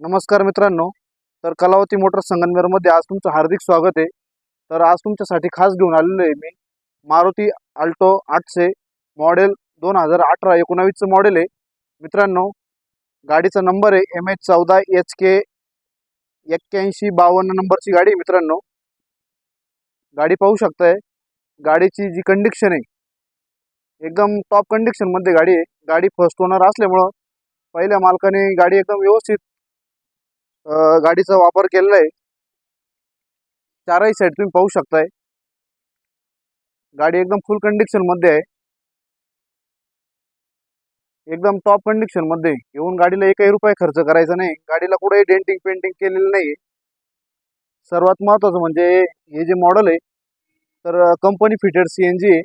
नमस्कार मित्रांनो तर कलावती मोटर संगमनेरमध्ये आज तुमचं हार्दिक स्वागत आहे. तर आज तुमच्यासाठी खास घेऊन आलेलो आहे मी मारुती आल्टो आठशे मॉडेल दोन हजार अठरा एकोणावीसचं मॉडेल आहे. मित्रांनो गाडीचा नंबर आहे एम एच चौदा एच के एक्क्याऐंशी बावन्न नंबरची गाडी आहे मित्रांनो. गाडी पाहू शकताय गाडीची जी कंडिक्शन आहे एकदम टॉप कंडिक्शनमध्ये गाडी आहे. गाडी फर्स्ट ओनर असल्यामुळं पहिल्या मालकाने गाडी एकदम व्यवस्थित गाडीचा वापर केलेला आहे. चारही साईड तुम्ही पाहू शकताय. गाडी एकदम फुल कंडिक्शनमध्ये आहे. एकदम टॉप कंडिक्शनमध्ये येऊन गाडीला एकही रुपये खर्च करायचा नाही. गाडीला कुठेही डेंटिंग पेंटिंग केलेलं नाही सर्वात महत्वाचं म्हणजे हे जे मॉडेल आहे तर company fitted C N G आहे.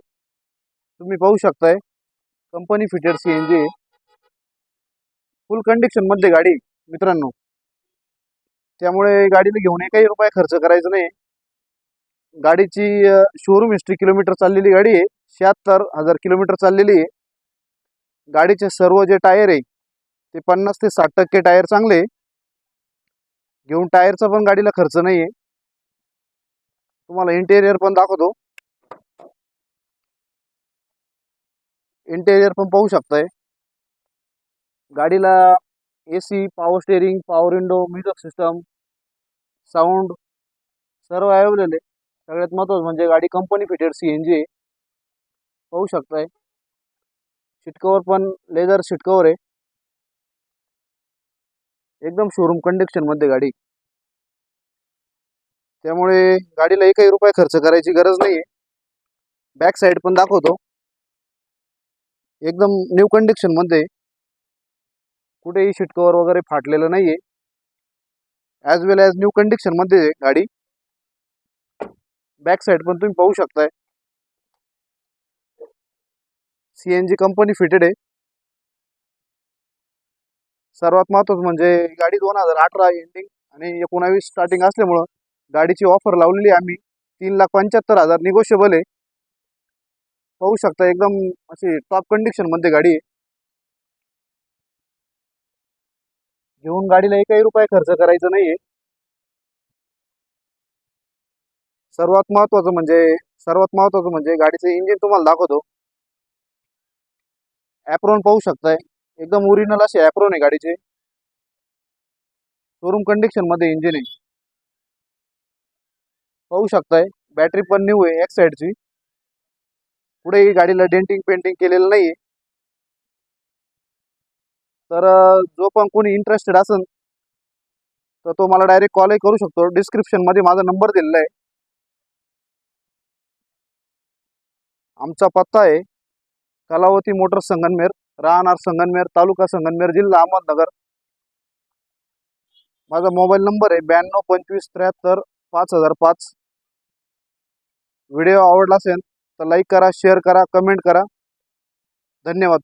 तुम्ही पाहू शकताय. Company fitted C N G आहे. फुल कंडिक्शनमध्ये गाडी मित्रांनो. त्यामुळे गाडीला घेऊन काही रुपये खर्च करायचा नाही. गाडीची शोरूम हिस्ट्री किलोमीटर चाललेली गाडी आहे. शहात्तर हजार किलोमीटर चाललेली आहे. गाडीचे सर्व जे टायर आहे ते पन्नास ते साठ टक्के टायर चांगले घेऊन टायरचा पण गाडीला खर्च नाही आहे. तुम्हाला इंटेरियर पण दाखवतो. इंटेरियर पण पाहू शकताय. गाडीला A C power steering power window music system sound सर्व अवेलेबल आहे. सगळ्यात महत्त्वाचं म्हणजे गाडी company fitted C N G आहे. पाहू शकताय. सीट पण लेदर शिटकवर आहे. एकदम शोरूम कंडिशनमध्ये गाडी. त्यामुळे गाडीला एकही रुपये खर्च करायची गरज नाही आहे बॅक साईड पण दाखवतो. एकदम न्यू कंडिशनमध्ये कुठेही शिटकवर वगैरे फाटलेलं नाही आहे ॲज वेल ॲज न्यू कंडिशनमध्ये आहे गाडी. बॅक साईड पण तुम्ही पाहू शकताय. C N G company fitted आहे. सर्वात महत्त्वाचं म्हणजे गाडी दोन हजार अठरा एंडिंग आणि एकोणावीस स्टार्टिंग असल्यामुळं गाडीची ऑफर लावलेली आहे आम्ही. तीन लाख पंच्याहत्तर हजार निगोशिएबल आहे. पाहू शकता एकदम अशी टॉप कंडिशनमध्ये गाडी आहे. घेऊन गाडीला एकही रुपये खर्च करायचा नाहीये. सर्वात महत्वाचं म्हणजे सर्वात महत्वाचं म्हणजे गाडीचं इंजिन तुम्हाला दाखवतो. ऍप्रोन पाहू शकताय. एकदम ओरिजिनल असे ॲप्रोन आहे गाडीचे. शोरूम कंडिशनमध्ये इंजिन आहे. पाहू शकताय. बॅटरी पण न्यू आहे एक साईडची पुढेही गाडीला डेंटिंग पेंटिंग केलेलं नाहीये. तर जो पण कोणी इंटरेस्टेड असेल तर तो मला डायरेक्ट कॉलही करू शकतो. डिस्क्रिप्शनमध्ये माझा नंबर दिलेला आहे. आमचा पत्ता आहे कलावती मोटर संगनमेर राहणार संगनमेर तालुका संगनमेर जिल्हा अहमदनगर. माझा मोबाईल नंबर आहे ब्याण्णव पंचवीस त्र्याहत्तर पाच हजार पाच. व्हिडिओ आवडला असेल तर लाईक करा शेअर करा कमेंट करा. धन्यवाद.